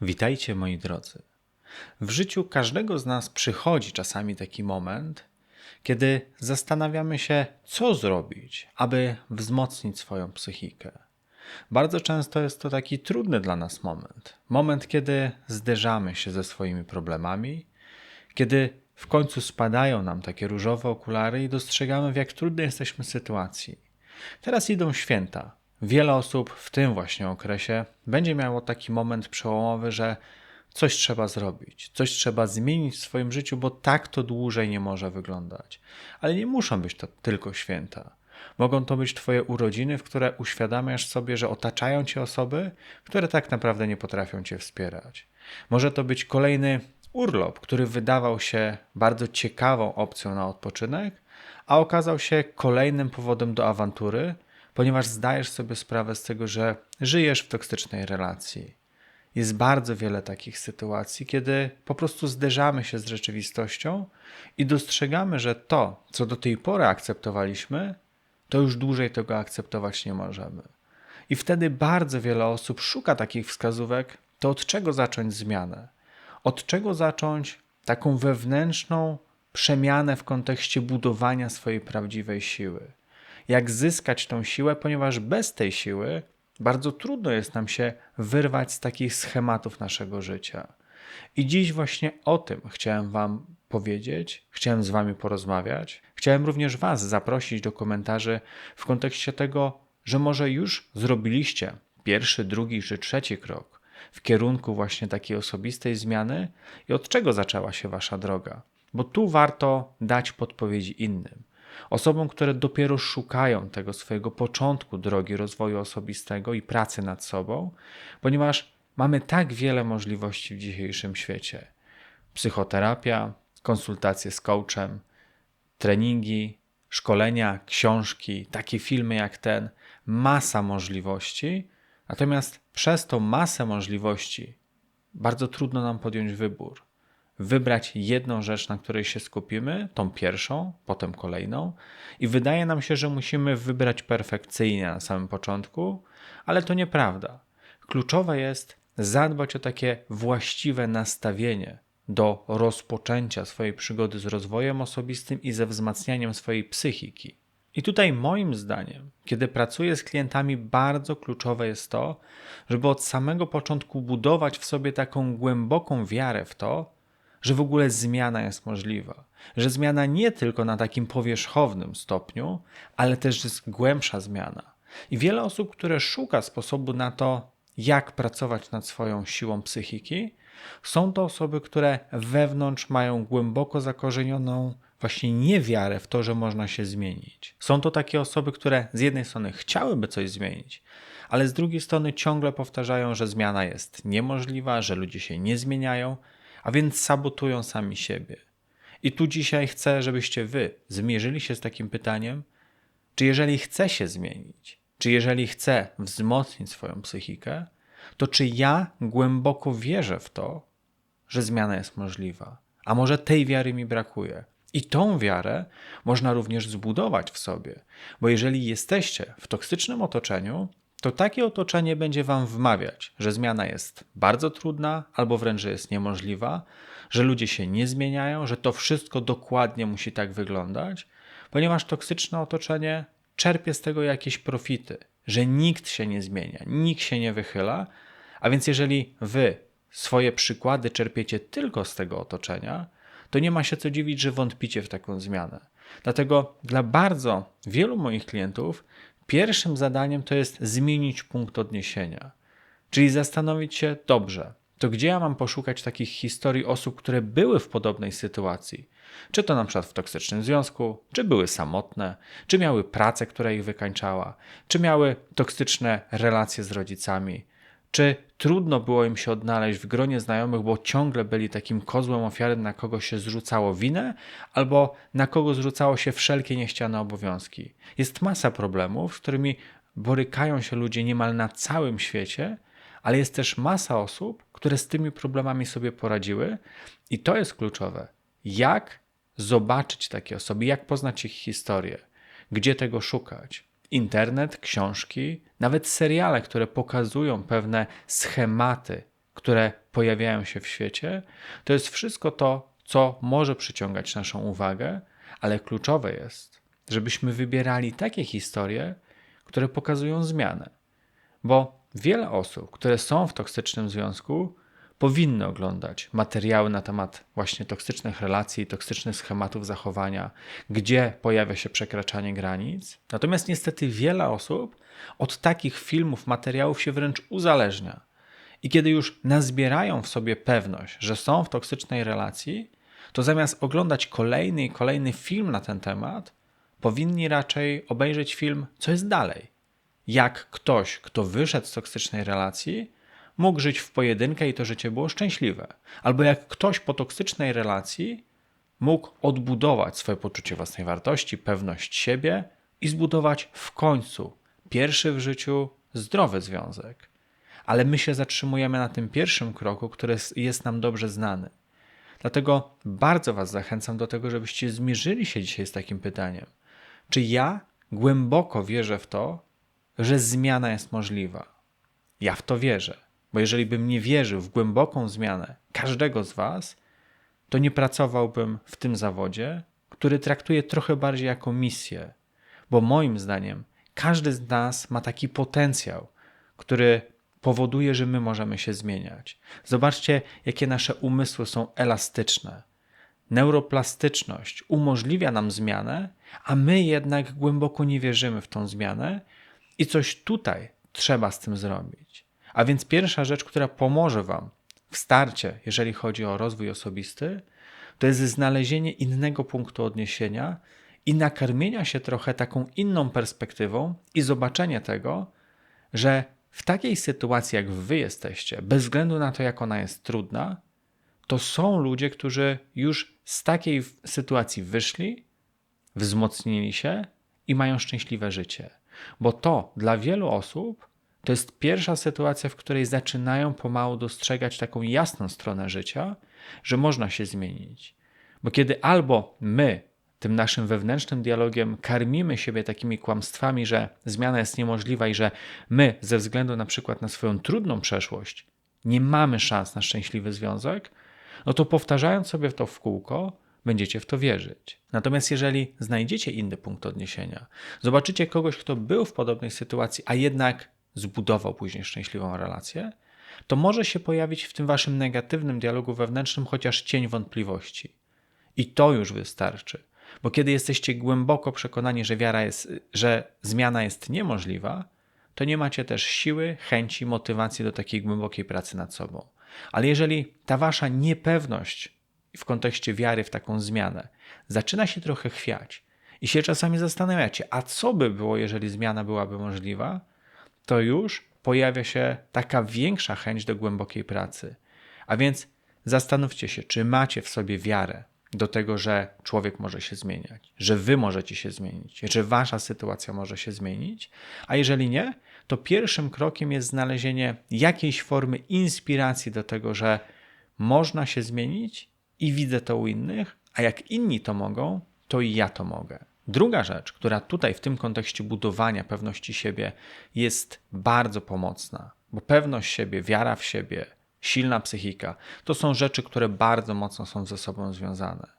Witajcie moi drodzy. W życiu każdego z nas przychodzi czasami taki moment, kiedy zastanawiamy się, co zrobić, aby wzmocnić swoją psychikę. Bardzo często jest to taki trudny dla nas moment. Moment, kiedy zderzamy się ze swoimi problemami, kiedy w końcu spadają nam takie różowe okulary i dostrzegamy, w jak trudnej jesteśmy sytuacji. Teraz idą święta, Wiele osób w tym właśnie okresie będzie miało taki moment przełomowy, że coś trzeba zrobić, coś trzeba zmienić w swoim życiu, bo tak to dłużej nie może wyglądać. Ale nie muszą być to tylko święta. Mogą to być Twoje urodziny, w które uświadamiasz sobie, że otaczają Cię osoby, które tak naprawdę nie potrafią Cię wspierać. Może to być kolejny urlop, który wydawał się bardzo ciekawą opcją na odpoczynek, a okazał się kolejnym powodem do awantury, ponieważ zdajesz sobie sprawę z tego, że żyjesz w toksycznej relacji. Jest bardzo wiele takich sytuacji, kiedy po prostu zderzamy się z rzeczywistością i dostrzegamy, że to, co do tej pory akceptowaliśmy, to już dłużej tego akceptować nie możemy. I wtedy bardzo wiele osób szuka takich wskazówek, to od czego zacząć zmianę? Od czego zacząć taką wewnętrzną przemianę w kontekście budowania swojej prawdziwej siły? Jak zyskać tą siłę, ponieważ bez tej siły bardzo trudno jest nam się wyrwać z takich schematów naszego życia. I dziś właśnie o tym chciałem Wam powiedzieć, chciałem z Wami porozmawiać. Chciałem również Was zaprosić do komentarzy w kontekście tego, że może już zrobiliście pierwszy, drugi czy trzeci krok w kierunku właśnie takiej osobistej zmiany i od czego zaczęła się Wasza droga. Bo tu warto dać podpowiedzi innym osobom, które dopiero szukają tego swojego początku drogi rozwoju osobistego i pracy nad sobą, ponieważ mamy tak wiele możliwości w dzisiejszym świecie. Psychoterapia, konsultacje z coachem, treningi, szkolenia, książki, takie filmy jak ten, masa możliwości. Natomiast przez tą masę możliwości bardzo trudno nam podjąć wybór wybrać jedną rzecz, na której się skupimy, tą pierwszą, potem kolejną, i wydaje nam się, że musimy wybrać perfekcyjnie na samym początku, ale to nieprawda. Kluczowe jest zadbać o takie właściwe nastawienie do rozpoczęcia swojej przygody z rozwojem osobistym i ze wzmacnianiem swojej psychiki. I tutaj moim zdaniem, kiedy pracuję z klientami, bardzo kluczowe jest to, żeby od samego początku budować w sobie taką głęboką wiarę w to, że w ogóle zmiana jest możliwa, że zmiana nie tylko na takim powierzchownym stopniu, ale też jest głębsza zmiana. I wiele osób, które szuka sposobu na to, jak pracować nad swoją siłą psychiki, są to osoby, które wewnątrz mają głęboko zakorzenioną właśnie niewiarę w to, że można się zmienić. Są to takie osoby, które z jednej strony chciałyby coś zmienić, ale z drugiej strony ciągle powtarzają, że zmiana jest niemożliwa, że ludzie się nie zmieniają, a więc sabotują sami siebie. I tu dzisiaj chcę, żebyście wy zmierzyli się z takim pytaniem, czy jeżeli chcę się zmienić, czy jeżeli chcę wzmocnić swoją psychikę, to czy ja głęboko wierzę w to, że zmiana jest możliwa? A może tej wiary mi brakuje? I tą wiarę można również zbudować w sobie, bo jeżeli jesteście w toksycznym otoczeniu, to takie otoczenie będzie Wam wmawiać, że zmiana jest bardzo trudna albo wręcz, że jest niemożliwa, że ludzie się nie zmieniają, że to wszystko dokładnie musi tak wyglądać, ponieważ toksyczne otoczenie czerpie z tego jakieś profity, że nikt się nie zmienia, nikt się nie wychyla, a więc jeżeli Wy swoje przykłady czerpiecie tylko z tego otoczenia, to nie ma się co dziwić, że wątpicie w taką zmianę. Dlatego dla bardzo wielu moich klientów Pierwszym zadaniem to jest zmienić punkt odniesienia, czyli zastanowić się, dobrze, to gdzie ja mam poszukać takich historii osób, które były w podobnej sytuacji? Czy to na przykład w toksycznym związku, czy były samotne, czy miały pracę, która ich wykańczała, czy miały toksyczne relacje z rodzicami, czy trudno było im się odnaleźć w gronie znajomych, bo ciągle byli takim kozłem ofiary, na kogo się zrzucało winę, albo na kogo zrzucało się wszelkie niechciane obowiązki. Jest masa problemów, z którymi borykają się ludzie niemal na całym świecie, ale jest też masa osób, które z tymi problemami sobie poradziły, i to jest kluczowe. Jak zobaczyć takie osoby, jak poznać ich historię, gdzie tego szukać internet, książki, nawet seriale, które pokazują pewne schematy, które pojawiają się w świecie, to jest wszystko to, co może przyciągać naszą uwagę, ale kluczowe jest, żebyśmy wybierali takie historie, które pokazują zmianę. Bo wiele osób, które są w toksycznym związku, powinny oglądać materiały na temat właśnie toksycznych relacji, toksycznych schematów zachowania, gdzie pojawia się przekraczanie granic. Natomiast niestety wiele osób od takich filmów, materiałów się wręcz uzależnia. I kiedy już nazbierają w sobie pewność, że są w toksycznej relacji, to zamiast oglądać kolejny i kolejny film na ten temat, powinni raczej obejrzeć film, co jest dalej. Jak ktoś, kto wyszedł z toksycznej relacji, mógł żyć w pojedynkę i to życie było szczęśliwe. Albo jak ktoś po toksycznej relacji mógł odbudować swoje poczucie własnej wartości, pewność siebie i zbudować w końcu pierwszy w życiu zdrowy związek. Ale my się zatrzymujemy na tym pierwszym kroku, który jest nam dobrze znany. Dlatego bardzo Was zachęcam do tego, żebyście zmierzyli się dzisiaj z takim pytaniem: czy ja głęboko wierzę w to, że zmiana jest możliwa? Ja w to wierzę. Bo jeżeli bym nie wierzył w głęboką zmianę każdego z Was, to nie pracowałbym w tym zawodzie, który traktuję trochę bardziej jako misję. Bo moim zdaniem każdy z nas ma taki potencjał, który powoduje, że my możemy się zmieniać. Zobaczcie, jakie nasze umysły są elastyczne. Neuroplastyczność umożliwia nam zmianę, a my jednak głęboko nie wierzymy w tą zmianę i coś tutaj trzeba z tym zrobić. A więc pierwsza rzecz, która pomoże Wam w starcie, jeżeli chodzi o rozwój osobisty, to jest znalezienie innego punktu odniesienia i nakarmienia się trochę taką inną perspektywą i zobaczenie tego, że w takiej sytuacji, jak Wy jesteście, bez względu na to, jak ona jest trudna, to są ludzie, którzy już z takiej sytuacji wyszli, wzmocnili się i mają szczęśliwe życie. Bo to dla wielu osób to jest pierwsza sytuacja, w której zaczynają pomału dostrzegać taką jasną stronę życia, że można się zmienić. Bo kiedy albo my tym naszym wewnętrznym dialogiem karmimy siebie takimi kłamstwami, że zmiana jest niemożliwa i że my, ze względu na przykład na swoją trudną przeszłość, nie mamy szans na szczęśliwy związek, no to powtarzając sobie to w kółko, będziecie w to wierzyć. Natomiast jeżeli znajdziecie inny punkt odniesienia, zobaczycie kogoś, kto był w podobnej sytuacji, a jednak zbudował później szczęśliwą relację, to może się pojawić w tym waszym negatywnym dialogu wewnętrznym chociaż cień wątpliwości. I to już wystarczy. Bo kiedy jesteście głęboko przekonani, że wiara jest, że zmiana jest niemożliwa, to nie macie też siły, chęci, motywacji do takiej głębokiej pracy nad sobą. Ale jeżeli ta wasza niepewność w kontekście wiary w taką zmianę zaczyna się trochę chwiać i się czasami zastanawiacie, a co by było, jeżeli zmiana byłaby możliwa, to już pojawia się taka większa chęć do głębokiej pracy. A więc zastanówcie się, czy macie w sobie wiarę do tego, że człowiek może się zmieniać, że wy możecie się zmienić, że wasza sytuacja może się zmienić. A jeżeli nie, to pierwszym krokiem jest znalezienie jakiejś formy inspiracji do tego, że można się zmienić i widzę to u innych, a jak inni to mogą, to i ja to mogę. Druga rzecz, która tutaj w tym kontekście budowania pewności siebie jest bardzo pomocna, bo pewność siebie, wiara w siebie, silna psychika to są rzeczy, które bardzo mocno są ze sobą związane.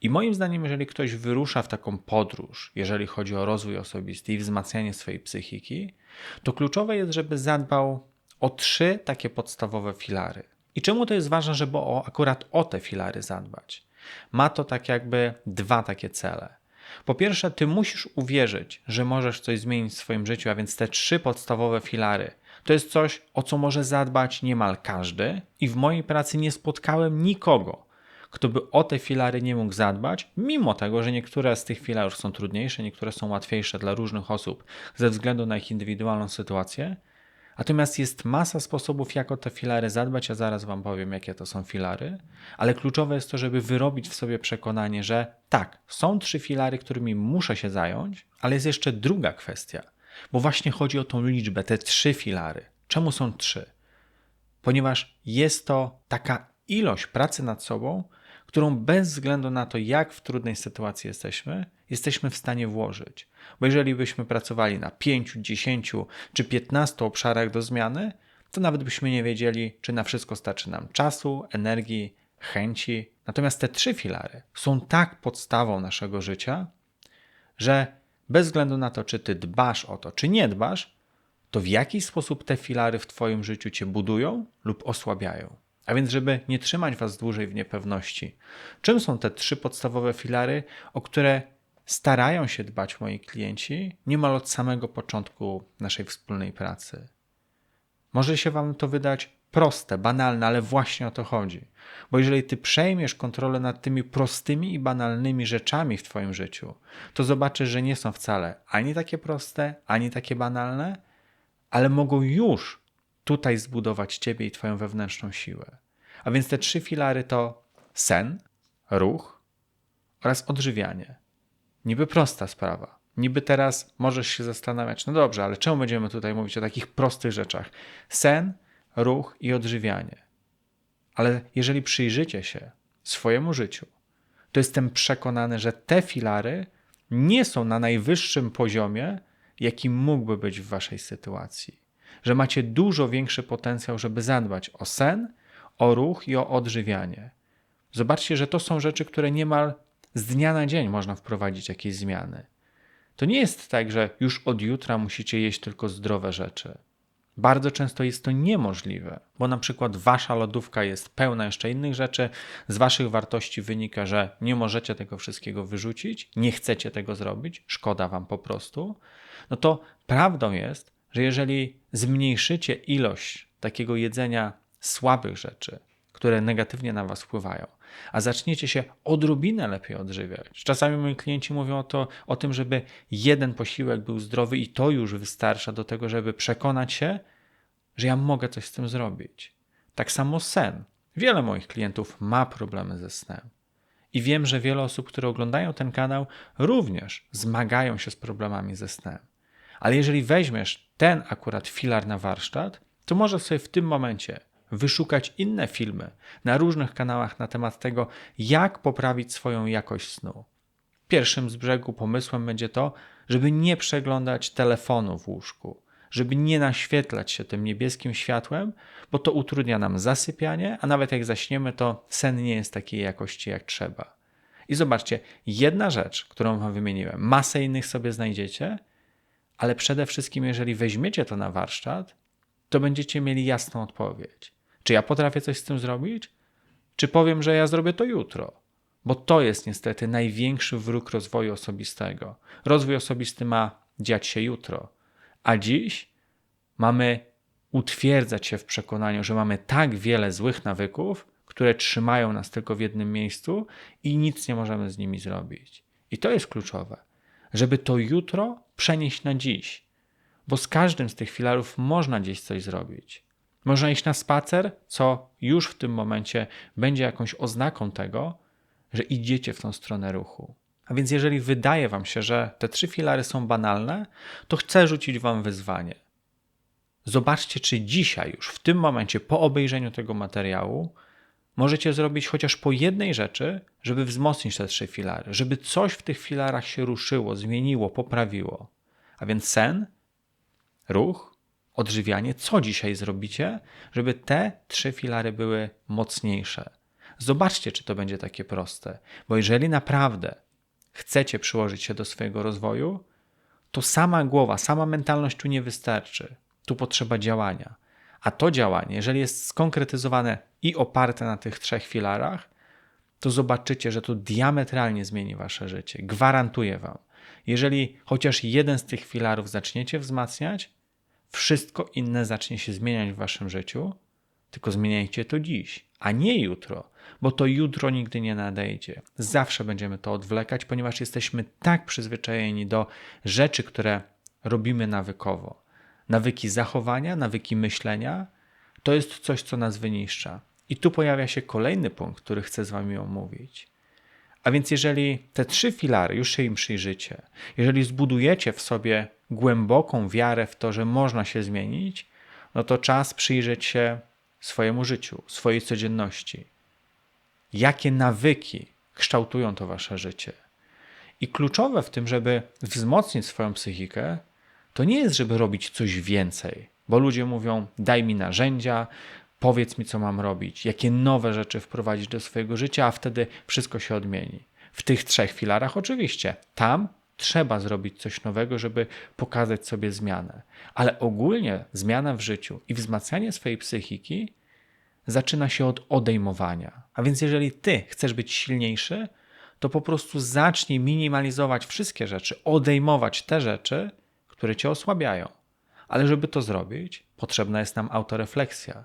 I moim zdaniem, jeżeli ktoś wyrusza w taką podróż, jeżeli chodzi o rozwój osobisty i wzmacnianie swojej psychiki, to kluczowe jest, żeby zadbał o trzy takie podstawowe filary. I czemu to jest ważne, żeby o, akurat o te filary zadbać? Ma to tak jakby dwa takie cele. Po pierwsze, ty musisz uwierzyć, że możesz coś zmienić w swoim życiu, a więc te trzy podstawowe filary. To jest coś, o co może zadbać niemal każdy, i w mojej pracy nie spotkałem nikogo, kto by o te filary nie mógł zadbać, mimo tego, że niektóre z tych filarów są trudniejsze, niektóre są łatwiejsze dla różnych osób ze względu na ich indywidualną sytuację. Natomiast jest masa sposobów, jak o te filary zadbać. Ja zaraz Wam powiem, jakie to są filary, ale kluczowe jest to, żeby wyrobić w sobie przekonanie, że tak, są trzy filary, którymi muszę się zająć, ale jest jeszcze druga kwestia, bo właśnie chodzi o tą liczbę, te trzy filary. Czemu są trzy? Ponieważ jest to taka ilość pracy nad sobą, którą bez względu na to, jak w trudnej sytuacji jesteśmy, jesteśmy w stanie włożyć. Bo jeżeli byśmy pracowali na 5, 10 czy 15 obszarach do zmiany, to nawet byśmy nie wiedzieli, czy na wszystko starczy nam czasu, energii, chęci. Natomiast te trzy filary są tak podstawą naszego życia, że bez względu na to, czy ty dbasz o to, czy nie dbasz, to w jakiś sposób te filary w Twoim życiu cię budują lub osłabiają. A więc, żeby nie trzymać Was dłużej w niepewności, czym są te trzy podstawowe filary, o które starają się dbać moi klienci niemal od samego początku naszej wspólnej pracy? Może się Wam to wydać proste, banalne, ale właśnie o to chodzi. Bo jeżeli Ty przejmiesz kontrolę nad tymi prostymi i banalnymi rzeczami w Twoim życiu, to zobaczysz, że nie są wcale ani takie proste, ani takie banalne, ale mogą już tutaj zbudować Ciebie i Twoją wewnętrzną siłę. A więc te trzy filary to sen, ruch oraz odżywianie. Niby prosta sprawa. Niby teraz możesz się zastanawiać, no dobrze, ale czemu będziemy tutaj mówić o takich prostych rzeczach? Sen, ruch i odżywianie. Ale jeżeli przyjrzycie się swojemu życiu, to jestem przekonany, że te filary nie są na najwyższym poziomie, jaki mógłby być w waszej sytuacji. Że macie dużo większy potencjał, żeby zadbać o sen, o ruch i o odżywianie. Zobaczcie, że to są rzeczy, które niemal z dnia na dzień można wprowadzić jakieś zmiany. To nie jest tak, że już od jutra musicie jeść tylko zdrowe rzeczy. Bardzo często jest to niemożliwe, bo na przykład wasza lodówka jest pełna jeszcze innych rzeczy, z waszych wartości wynika, że nie możecie tego wszystkiego wyrzucić, nie chcecie tego zrobić, szkoda wam po prostu. No to prawdą jest, że jeżeli zmniejszycie ilość takiego jedzenia słabych rzeczy, które negatywnie na Was wpływają, a zaczniecie się odrobinę lepiej odżywiać. Czasami moi klienci mówią o, to, o tym, żeby jeden posiłek był zdrowy i to już wystarcza do tego, żeby przekonać się, że ja mogę coś z tym zrobić. Tak samo sen. Wiele moich klientów ma problemy ze snem. I wiem, że wiele osób, które oglądają ten kanał, również zmagają się z problemami ze snem. Ale jeżeli weźmiesz ten akurat filar na warsztat, to możesz sobie w tym momencie wyszukać inne filmy na różnych kanałach na temat tego, jak poprawić swoją jakość snu. Pierwszym z brzegu pomysłem będzie to, żeby nie przeglądać telefonu w łóżku, żeby nie naświetlać się tym niebieskim światłem, bo to utrudnia nam zasypianie, a nawet jak zaśniemy, to sen nie jest takiej jakości jak trzeba. I zobaczcie, jedna rzecz, którą Wam wymieniłem, masę innych sobie znajdziecie, ale przede wszystkim, jeżeli weźmiecie to na warsztat, to będziecie mieli jasną odpowiedź. Czy ja potrafię coś z tym zrobić? Czy powiem, że ja zrobię to jutro? Bo to jest niestety największy wróg rozwoju osobistego. Rozwój osobisty ma dziać się jutro, a dziś mamy utwierdzać się w przekonaniu, że mamy tak wiele złych nawyków, które trzymają nas tylko w jednym miejscu i nic nie możemy z nimi zrobić. I to jest kluczowe, żeby to jutro przenieść na dziś, bo z każdym z tych filarów można gdzieś coś zrobić. Można iść na spacer, co już w tym momencie będzie jakąś oznaką tego, że idziecie w tą stronę ruchu. A więc jeżeli wydaje Wam się, że te trzy filary są banalne, to chcę rzucić Wam wyzwanie. Zobaczcie, czy dzisiaj, już w tym momencie, po obejrzeniu tego materiału, możecie zrobić chociaż po jednej rzeczy, żeby wzmocnić te trzy filary, żeby coś w tych filarach się ruszyło, zmieniło, poprawiło. A więc sen, ruch, odżywianie, co dzisiaj zrobicie, żeby te trzy filary były mocniejsze. Zobaczcie, czy to będzie takie proste, bo jeżeli naprawdę chcecie przyłożyć się do swojego rozwoju, to sama głowa, sama mentalność tu nie wystarczy. Tu potrzeba działania. A to działanie, jeżeli jest skonkretyzowane i oparte na tych trzech filarach, to zobaczycie, że to diametralnie zmieni wasze życie. Gwarantuję wam. Jeżeli chociaż jeden z tych filarów zaczniecie wzmacniać, wszystko inne zacznie się zmieniać w waszym życiu, tylko zmieniajcie to dziś, a nie jutro, bo to jutro nigdy nie nadejdzie. Zawsze będziemy to odwlekać, ponieważ jesteśmy tak przyzwyczajeni do rzeczy, które robimy nawykowo. Nawyki zachowania, nawyki myślenia to jest coś, co nas wyniszcza. I tu pojawia się kolejny punkt, który chcę z Wami omówić. A więc, jeżeli te trzy filary już się im przyjrzycie, jeżeli zbudujecie w sobie głęboką wiarę w to, że można się zmienić, no to czas przyjrzeć się swojemu życiu, swojej codzienności. Jakie nawyki kształtują to wasze życie? I kluczowe w tym, żeby wzmocnić swoją psychikę, to nie jest, żeby robić coś więcej, Bo ludzie mówią: daj mi narzędzia, powiedz mi, co mam robić, jakie nowe rzeczy wprowadzić do swojego życia, a wtedy wszystko się odmieni. W tych trzech filarach, oczywiście, tam trzeba zrobić coś nowego, żeby pokazać sobie zmianę. Ale ogólnie zmiana w życiu i wzmacnianie swojej psychiki zaczyna się od odejmowania. A więc, jeżeli ty chcesz być silniejszy, to po prostu zacznij minimalizować wszystkie rzeczy, odejmować te rzeczy, które cię osłabiają. Ale żeby to zrobić, potrzebna jest nam autorefleksja.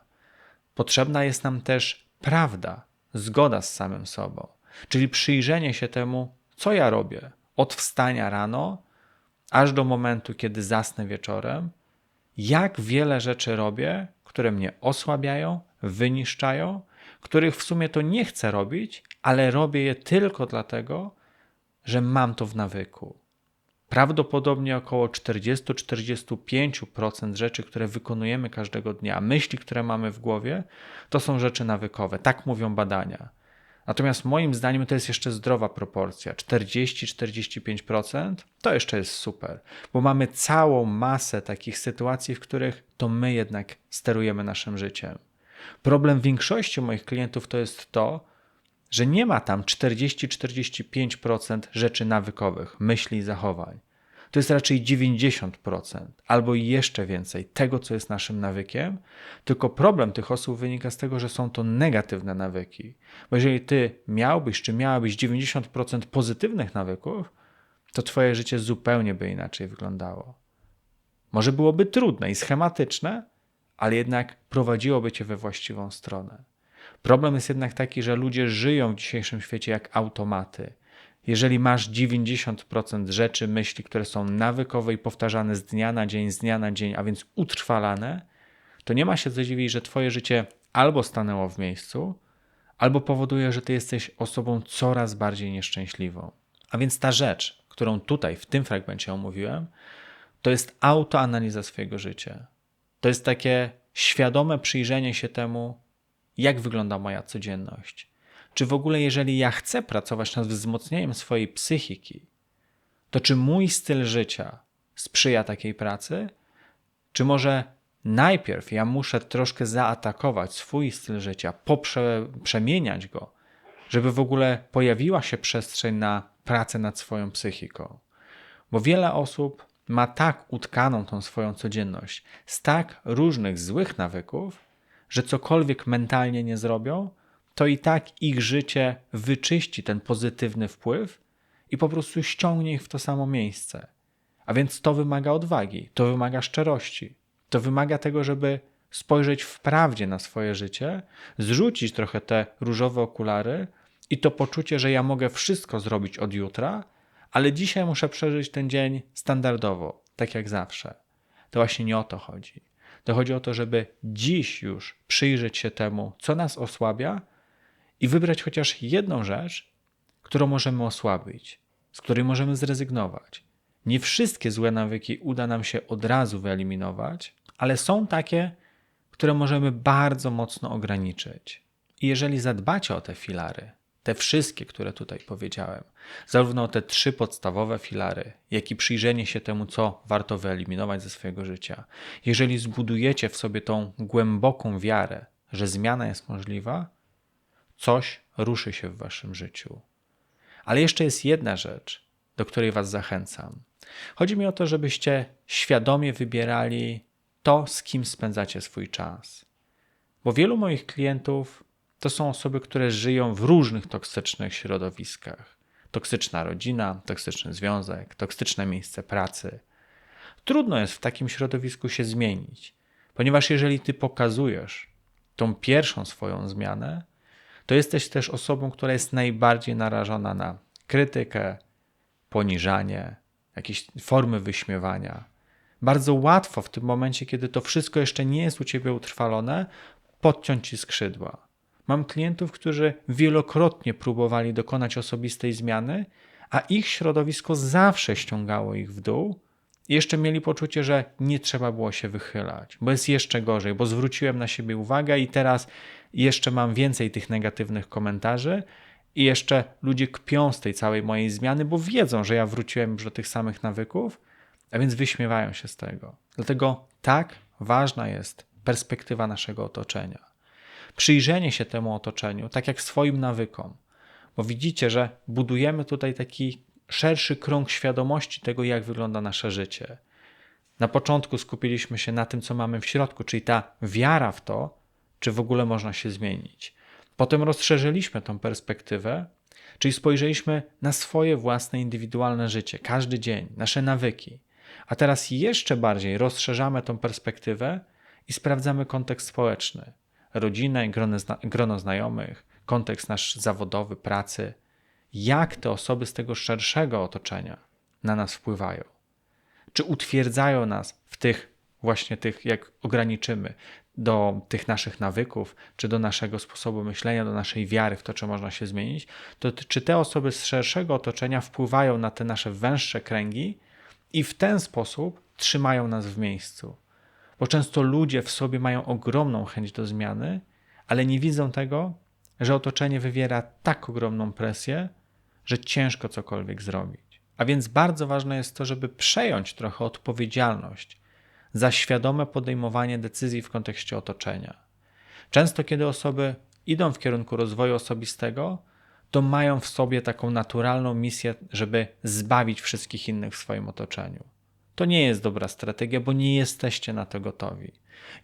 Potrzebna jest nam też prawda, zgoda z samym sobą, czyli przyjrzenie się temu, co ja robię od wstania rano, aż do momentu, kiedy zasnę wieczorem, jak wiele rzeczy robię, które mnie osłabiają, wyniszczają, których w sumie to nie chcę robić, ale robię je tylko dlatego, że mam to w nawyku. Prawdopodobnie około 40-45% rzeczy, które wykonujemy każdego dnia, myśli, które mamy w głowie, to są rzeczy nawykowe. Tak mówią badania. Natomiast moim zdaniem to jest jeszcze zdrowa proporcja. 40-45% to jeszcze jest super, bo mamy całą masę takich sytuacji, w których to my jednak sterujemy naszym życiem. Problem większości moich klientów to jest to, że nie ma tam 40-45% rzeczy nawykowych, myśli i zachowań. To jest raczej 90% albo jeszcze więcej tego, co jest naszym nawykiem. Tylko problem tych osób wynika z tego, że są to negatywne nawyki. Bo jeżeli ty miałbyś czy miałabyś 90% pozytywnych nawyków, to twoje życie zupełnie by inaczej wyglądało. Może byłoby trudne i schematyczne, ale jednak prowadziłoby cię we właściwą stronę. Problem jest jednak taki, że ludzie żyją w dzisiejszym świecie jak automaty. Jeżeli masz 90% rzeczy, myśli, które są nawykowe i powtarzane z dnia na dzień, z dnia na dzień, a więc utrwalane, to nie ma się co dziwić, że twoje życie albo stanęło w miejscu, albo powoduje, że ty jesteś osobą coraz bardziej nieszczęśliwą. A więc ta rzecz, którą tutaj w tym fragmencie omówiłem, to jest autoanaliza swojego życia. To jest takie świadome przyjrzenie się temu, jak wygląda moja codzienność. Czy w ogóle, jeżeli ja chcę pracować nad wzmocnieniem swojej psychiki, to czy mój styl życia sprzyja takiej pracy? Czy może najpierw ja muszę troszkę zaatakować swój styl życia, poprze, przemieniać go, żeby w ogóle pojawiła się przestrzeń na pracę nad swoją psychiką? Bo wiele osób ma tak utkaną tą swoją codzienność z tak różnych złych nawyków, że cokolwiek mentalnie nie zrobią, to i tak ich życie wyczyści ten pozytywny wpływ i po prostu ściągnie ich w to samo miejsce. A więc to wymaga odwagi, to wymaga szczerości, to wymaga tego, żeby spojrzeć wprawdzie na swoje życie, zrzucić trochę te różowe okulary i to poczucie, że ja mogę wszystko zrobić od jutra, ale dzisiaj muszę przeżyć ten dzień standardowo, tak jak zawsze. To właśnie nie o to chodzi. To chodzi o to, żeby dziś już przyjrzeć się temu, co nas osłabia i wybrać chociaż jedną rzecz, którą możemy osłabić, z której możemy zrezygnować. Nie wszystkie złe nawyki uda nam się od razu wyeliminować, ale są takie, które możemy bardzo mocno ograniczyć. I jeżeli zadbacie o te filary, te wszystkie, które tutaj powiedziałem, zarówno te trzy podstawowe filary, jak i przyjrzenie się temu, co warto wyeliminować ze swojego życia, jeżeli zbudujecie w sobie tą głęboką wiarę, że zmiana jest możliwa, coś ruszy się w waszym życiu. Ale jeszcze jest jedna rzecz, do której was zachęcam. Chodzi mi o to, żebyście świadomie wybierali to, z kim spędzacie swój czas. Bo wielu moich klientów to są osoby, które żyją w różnych toksycznych środowiskach. Toksyczna rodzina, toksyczny związek, toksyczne miejsce pracy. Trudno jest w takim środowisku się zmienić, ponieważ jeżeli ty pokazujesz tą pierwszą swoją zmianę, to jesteś też osobą, która jest najbardziej narażona na krytykę, poniżanie, jakieś formy wyśmiewania. Bardzo łatwo w tym momencie, kiedy to wszystko jeszcze nie jest u ciebie utrwalone, podciąć ci skrzydła. Mam klientów, którzy wielokrotnie próbowali dokonać osobistej zmiany, a ich środowisko zawsze ściągało ich w dół. I jeszcze mieli poczucie, że nie trzeba było się wychylać, bo jest jeszcze gorzej, bo zwróciłem na siebie uwagę i teraz jeszcze mam więcej tych negatywnych komentarzy. I jeszcze ludzie kpią z tej całej mojej zmiany, bo wiedzą, że ja wróciłem już do tych samych nawyków, a więc wyśmiewają się z tego. Dlatego tak, ważna jest perspektywa naszego otoczenia. Przyjrzenie się temu otoczeniu, tak jak swoim nawykom, bo widzicie, że budujemy tutaj taki szerszy krąg świadomości tego, jak wygląda nasze życie. Na początku skupiliśmy się na tym, co mamy w środku, czyli ta wiara w to, czy w ogóle można się zmienić. Potem rozszerzyliśmy tą perspektywę, czyli spojrzeliśmy na swoje własne indywidualne życie, każdy dzień, nasze nawyki. A teraz jeszcze bardziej rozszerzamy tą perspektywę i sprawdzamy kontekst społeczny, rodzinę, grono, grono znajomych, kontekst nasz zawodowy, pracy. Jak te osoby z tego szerszego otoczenia na nas wpływają? Czy utwierdzają nas w tych właśnie tych, jak ograniczymy do tych naszych nawyków, czy do naszego sposobu myślenia, do naszej wiary w to, czy można się zmienić, to czy te osoby z szerszego otoczenia wpływają na te nasze węższe kręgi i w ten sposób trzymają nas w miejscu. Bo często ludzie w sobie mają ogromną chęć do zmiany, ale nie widzą tego, że otoczenie wywiera tak ogromną presję, że ciężko cokolwiek zrobić. A więc bardzo ważne jest to, żeby przejąć trochę odpowiedzialność za świadome podejmowanie decyzji w kontekście otoczenia. Często, kiedy osoby idą w kierunku rozwoju osobistego, to mają w sobie taką naturalną misję, żeby zbawić wszystkich innych w swoim otoczeniu. To nie jest dobra strategia, bo nie jesteście na to gotowi.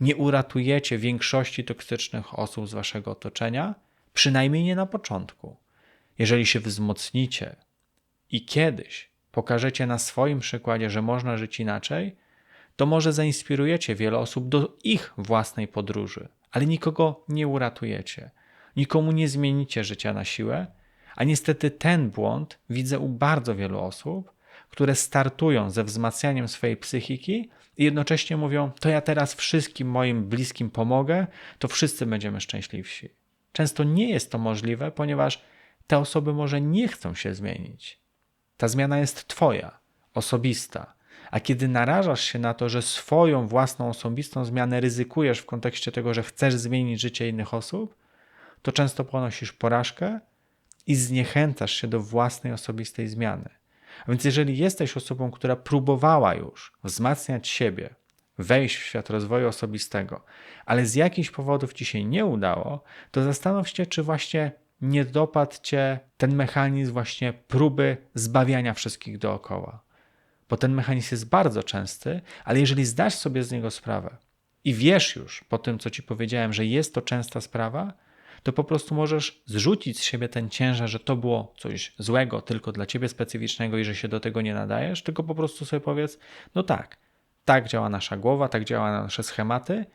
Nie uratujecie większości toksycznych osób z waszego otoczenia, przynajmniej nie na początku. Jeżeli się wzmocnicie i kiedyś pokażecie na swoim przykładzie, że można żyć inaczej, to może zainspirujecie wiele osób do ich własnej podróży, ale nikogo nie uratujecie. Nikomu nie zmienicie życia na siłę, a niestety ten błąd widzę u bardzo wielu osób, które startują ze wzmacnianiem swojej psychiki i jednocześnie mówią: To ja teraz wszystkim moim bliskim pomogę, to wszyscy będziemy szczęśliwsi. Często nie jest to możliwe, ponieważ te osoby może nie chcą się zmienić. Ta zmiana jest Twoja, osobista. A kiedy narażasz się na to, że swoją własną osobistą zmianę ryzykujesz w kontekście tego, że chcesz zmienić życie innych osób, to często ponosisz porażkę i zniechęcasz się do własnej osobistej zmiany. A więc jeżeli jesteś osobą, która próbowała już wzmacniać siebie, wejść w świat rozwoju osobistego, ale z jakichś powodów ci się nie udało, to zastanów się, czy właśnie nie dopadł cię ten mechanizm właśnie próby zbawiania wszystkich dookoła. Bo ten mechanizm jest bardzo częsty, ale jeżeli zdasz sobie z niego sprawę i wiesz już po tym, co ci powiedziałem, że jest to częsta sprawa, to po prostu możesz zrzucić z siebie ten ciężar, że to było coś złego, tylko dla ciebie specyficznego i że się do tego nie nadajesz, tylko po prostu sobie powiedz: no tak, tak działa nasza głowa, tak działa nasze schematy.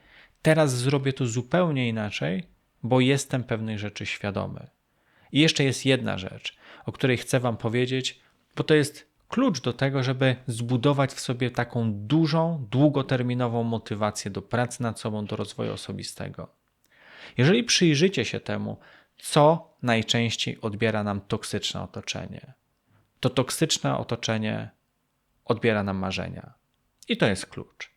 Teraz zrobię to zupełnie inaczej, bo jestem pewnej rzeczy świadomy. I jeszcze jest jedna rzecz, o której chcę Wam powiedzieć, bo to jest klucz do tego, żeby zbudować w sobie taką dużą, długoterminową motywację do pracy nad sobą, do rozwoju osobistego. Jeżeli przyjrzycie się temu, co najczęściej odbiera nam toksyczne otoczenie, to toksyczne otoczenie odbiera nam marzenia. I to jest klucz.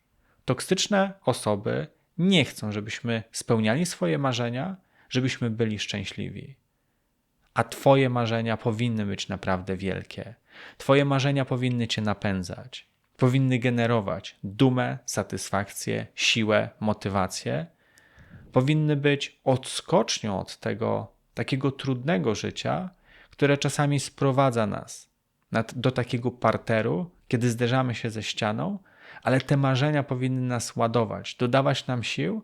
Toksyczne osoby nie chcą, żebyśmy spełniali swoje marzenia, żebyśmy byli szczęśliwi. A Twoje marzenia powinny być naprawdę wielkie. Twoje marzenia powinny Cię napędzać, powinny generować dumę, satysfakcję, siłę, motywację powinny być odskocznią od tego takiego trudnego życia, które czasami sprowadza nas do takiego parteru, kiedy zderzamy się ze ścianą, ale te marzenia powinny nas ładować, dodawać nam sił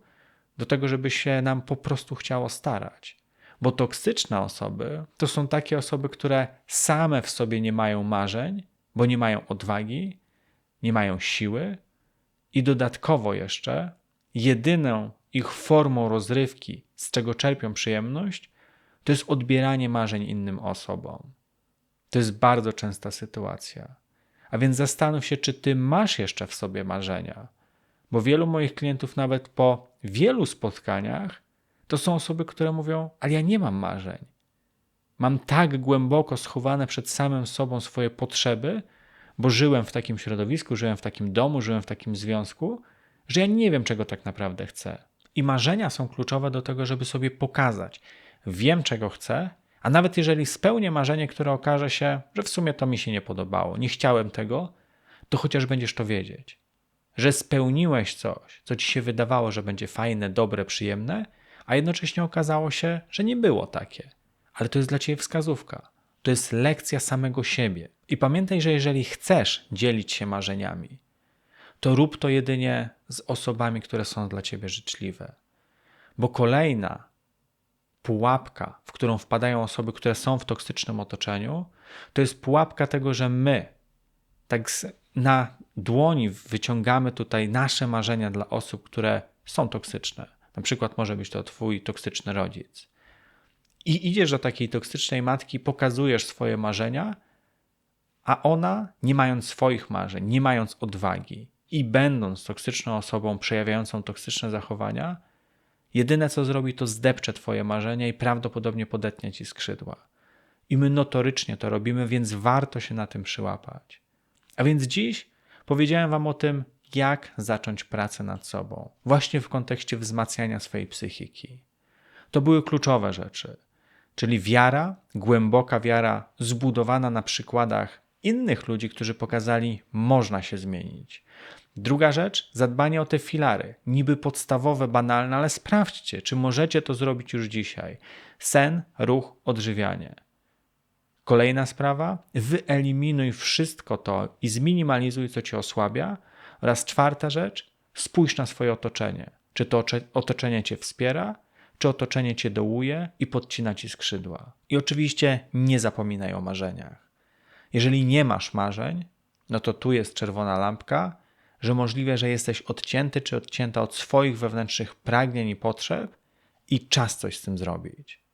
do tego, żeby się nam po prostu chciało starać. Bo toksyczne osoby to są takie osoby, które same w sobie nie mają marzeń, bo nie mają odwagi, nie mają siły i dodatkowo jeszcze jedyną ich formą rozrywki, z czego czerpią przyjemność, to jest odbieranie marzeń innym osobom. To jest bardzo częsta sytuacja. A więc zastanów się, czy ty masz jeszcze w sobie marzenia. Bo wielu moich klientów, nawet po wielu spotkaniach, to są osoby, które mówią: Ale ja nie mam marzeń. Mam tak głęboko schowane przed samym sobą swoje potrzeby, bo żyłem w takim środowisku, żyłem w takim domu, żyłem w takim związku, że ja nie wiem, czego tak naprawdę chcę. I marzenia są kluczowe do tego, żeby sobie pokazać, wiem czego chcę, a nawet jeżeli spełnię marzenie, które okaże się, że w sumie to mi się nie podobało, nie chciałem tego, to chociaż będziesz to wiedzieć. że spełniłeś coś, co ci się wydawało, że będzie fajne, dobre, przyjemne, a jednocześnie okazało się, że nie było takie. Ale to jest dla ciebie wskazówka. To jest lekcja samego siebie. I pamiętaj, że jeżeli chcesz dzielić się marzeniami, to rób to jedynie z osobami, które są dla ciebie życzliwe. Bo kolejna pułapka, w którą wpadają osoby, które są w toksycznym otoczeniu, to jest pułapka tego, że my tak na dłoni wyciągamy tutaj nasze marzenia dla osób, które są toksyczne. Na przykład może być to twój toksyczny rodzic. I idziesz do takiej toksycznej matki, pokazujesz swoje marzenia, a ona, nie mając swoich marzeń, nie mając odwagi i będąc toksyczną osobą przejawiającą toksyczne zachowania, jedyne co zrobi, to zdepcze twoje marzenia i prawdopodobnie podetnie ci skrzydła. I my notorycznie to robimy, więc warto się na tym przyłapać. A więc dziś powiedziałem Wam o tym, jak zacząć pracę nad sobą, właśnie w kontekście wzmacniania swojej psychiki. To były kluczowe rzeczy, czyli wiara, głęboka wiara, zbudowana na przykładach innych ludzi, którzy pokazali, można się zmienić. Druga rzecz, zadbanie o te filary, niby podstawowe, banalne, ale sprawdźcie, czy możecie to zrobić już dzisiaj. Sen, ruch, odżywianie. Kolejna sprawa, wyeliminuj wszystko to i zminimalizuj, co cię osłabia. Oraz czwarta rzecz, spójrz na swoje otoczenie. Czy to otoczenie cię wspiera, czy otoczenie cię dołuje i podcina ci skrzydła. I oczywiście nie zapominaj o marzeniach. Jeżeli nie masz marzeń, no to tu jest czerwona lampka, że możliwe, że jesteś odcięty czy odcięta od swoich wewnętrznych pragnień i potrzeb i czas coś z tym zrobić.